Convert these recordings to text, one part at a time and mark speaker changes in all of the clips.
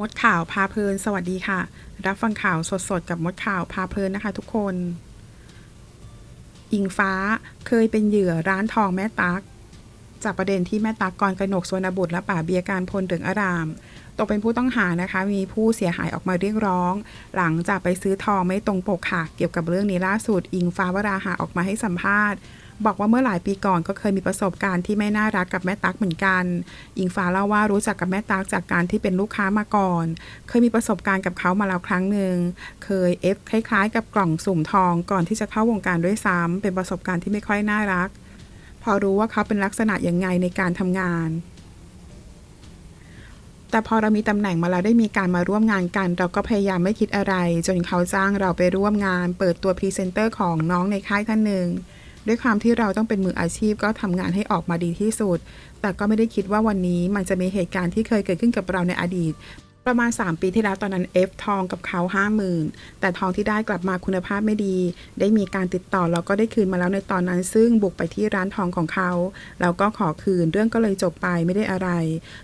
Speaker 1: มดข่าวพาเพลิน สวัสดีค่ะ รับฟังข่าวสดๆ กับมดข่าวพาเพลินนะคะทุกคน อิงฟ้าเคยเป็นเหยื่อร้านทองแม่ตัก จากประเด็นที่แม่ตักกรกนกสวนบุตรและป่าเบียร์การพลเดืองอาราม ตกเป็นผู้ต้องหานะคะ มีผู้เสียหายออกมาเรียกร้อง หลังจากไปซื้อทองไม่ตรงปกค่ะ เกี่ยวกับเรื่องนี้ล่าสุด อิงฟ้าวราหะออกมาให้สัมภาษณ์ บอกว่าเมื่อหลายปีก่อนก็เคยมีประสบการณ์ที่ไม่น่ารักกับแม่ตั๊กเหมือนกันอิงฟ้าเล่าว่ารู้จักกับแม่ตั๊กจากการที่เป็นลูกค้ามาก่อน เคยมีประสบการณ์กับเขามาแล้วครั้งหนึ่งเคยเอฟคล้ายๆ กับกล่องสุ่มทองก่อนที่จะเข้าวงการด้วยซ้ำเป็นประสบการณ์ที่ไม่ค่อยน่ารัก พอรู้ว่าเขาเป็นลักษณะยังไงในการทำงานแต่พอเรามีตำแหน่งมาแล้วได้มีการมาร่วมงานกัน เราก็พยายามไม่คิดอะไร จนเขาจ้างเราไปร่วมงาน เปิดตัวพรีเซนเตอร์ของน้องในค่ายท่านหนึ่ง ด้วยความที่เราต้องเป็นมืออาชีพก็ทำงานให้ออกมาดีที่สุด แต่ก็ไม่ได้คิดว่าวันนี้มันจะมีเหตุการณ์ที่เคยเกิดขึ้นกับเราในอดีต ประมาณ 3 ปีที่แล้วตอนนั้นเอฟทองกับเขา50,000 แต่ทองที่ได้กลับมาคุณภาพไม่ดี ได้มีการติดต่อแล้วก็ได้คืนมาแล้วในตอนนั้น ซึ่งบุกไปที่ร้านทองของเขา แล้วก็ขอคืนเรื่องก็เลยจบไปไม่ได้อะไร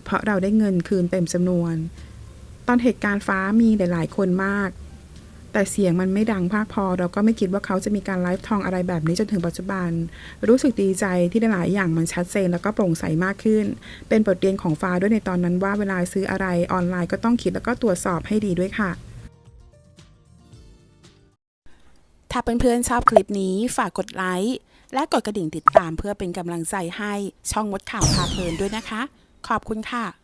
Speaker 1: เพราะเราได้เงินคืนเต็มจำนวน ตอนเหตุการณ์ฟ้ามีหลาย ๆ คนมาก แต่เสียงมันไม่ดังภาคพอ เราก็ไม่คิดว่าเขาจะมีการไลฟ์ทองอะไรแบบนี้จนถึงปัจจุบัน รู้สึกดีใจที่หลายอย่างมันชัดเจนแล้วก็โปร่งใสมากขึ้น เป็นบทเรียนของฟ้าด้วยในตอนนั้นว่าเวลาซื้ออะไรออนไลน์ก็ต้องคิดแล้วก็ตรวจสอบให้ดีด้วยค่ะ
Speaker 2: ถ้าเพื่อนๆชอบคลิปนี้ฝากกดไลค์และกดกระดิ่งติดตามเพื่อเป็นกำลังใจให้ช่องมดข่าวพาเพลินด้วยนะคะ ขอบคุณค่ะ